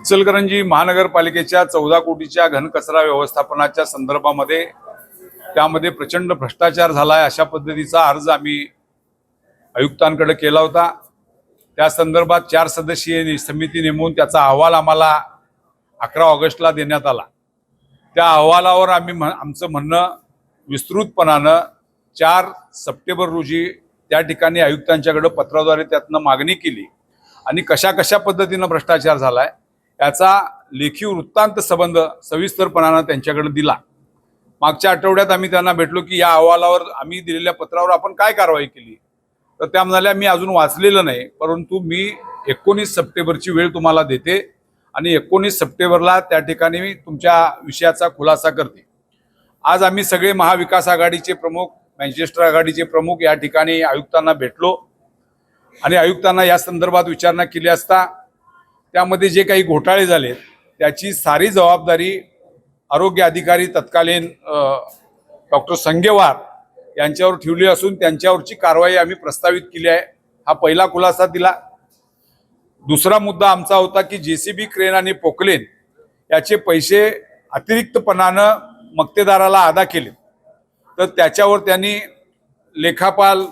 इचलकरंजी महानगरपालिकेच्या चौदा कोटीच्या घनकचरा व्यवस्थापनाच्या संदर्भामध्ये त्यामध्ये प्रचंड भ्रष्टाचार झाला आहे अशा पद्धतीचा अर्ज आम्ही आयुक्तांकडे केला होता. त्या संदर्भात चार सदस्यीय समिती नेमून त्याचा अहवाल आम्हाला अकरा ऑगस्टला देण्यात आला. त्या अहवालावर आम्ही म्हण आमचं म्हणणं विस्तृतपणानं चार सप्टेंबर रोजी त्या ठिकाणी आयुक्तांच्याकडे पत्राद्वारे त्यातनं मागणी केली. आणि कशा कशा पद्धतीनं भ्रष्टाचार झाला आहे याचा लेखी वृत्तांत संबंध सविस्तरपणानं त्यांच्याकडे दिला. मागच्या आठवड्यात आम्ही त्यांना भेटलो की या अहवालावर आम्ही दिलेल्या पत्रावर आपण काय कारवाई केली? तर त्या म्हणाल्या मी अजून वाचलेलं नाही परंतु मी एकोणीस सप्टेंबरची वेळ तुम्हाला देते आणि एकोणीस सप्टेंबरला त्या ठिकाणी मी तुमच्या विषयाचा खुलासा करते. आज आम्ही सगळे महाविकास आघाडीचे प्रमुख मँचेस्टर आघाडीचे प्रमुख या ठिकाणी आयुक्तांना भेटलो आणि आयुक्तांना या संदर्भात विचारणा केली असता त्यामध्ये जे काही घोटाळे झाले त्याची सारी जबाबदारी आरोग्य अधिकारी तत्कालीन डॉक्टर संगेवार यांच्यावर ठेवली असून त्यांच्यावरची कारवाई आम्ही प्रस्तावित केली आहे. हा पहिला खुलासा दिला. दुसरा मुद्दा आमचा होता की जे सी बी क्रेन आणि पोकलेन याचे पैसे अतिरिक्तपणानं मक्तेदाराला अदा केले. तर त्याच्यावर त्यांनी लेखापाल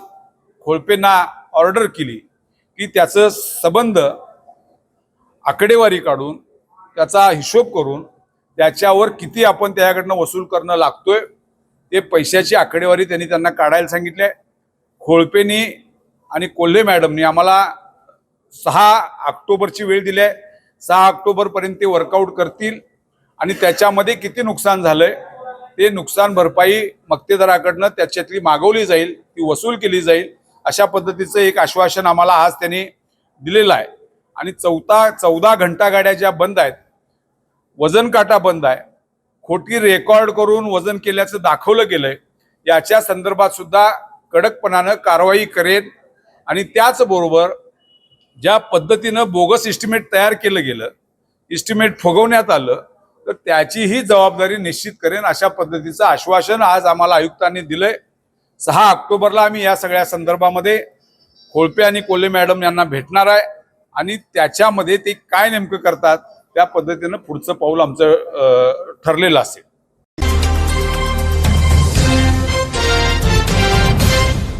खोळपेंना ऑर्डर केली की त्याचं संबंध आकडेवारी काढून त्याचा हिशोब करून त्याच्यावर किती आपण त्याच्याकडनं वसूल करणं लागतोय ते पैशाची आकडेवारी त्यांनी त्यांना काढायला सांगितले. खोळपेनी आणि कोल्हे मॅडमनी आम्हाला सहा ऑक्टोबरची वेळ दिली आहे. सहा ऑक्टोबरपर्यंत ते वर्कआउट करतील. आणि त्याच्यामध्ये किती नुकसान झालंय ते नुकसान भरपाई मक्तेदाराकडनं त्याच्यातली मागवली जाईल ती वसूल केली जाईल अशा पद्धतीचं एक आश्वासन आम्हाला आज त्यांनी दिलेलं आहे. आणि चौथा चौदा घंटा गाड्या ज्या बंद आहेत वजन काटा बंद आहे. खोटी रेकॉर्ड करून वजन केल्याचं दाखवलं गेलंय. याच्या संदर्भात सुद्धा कडकपणानं कारवाई करेन आणि त्याचबरोबर ज्या पद्धतीनं बोगस इस्टिमेट तयार केलं गेलं इस्टिमेट फुगवण्यात आलं तर त्याचीही जबाबदारी निश्चित करेन अशा पद्धतीचं आश्वासन आज आम्हाला आयुक्तांनी दिलंय. सहा ऑक्टोबरला आम्ही या सगळ्या संदर्भामध्ये खोळपे आणि कोल्हे मॅडम यांना भेटणार आहे. आणि त्याच्यामध्ये ते काय नेमकं करतात त्या पद्धतीनं पुढचं पाऊल आमचं ठरलेलं असेल.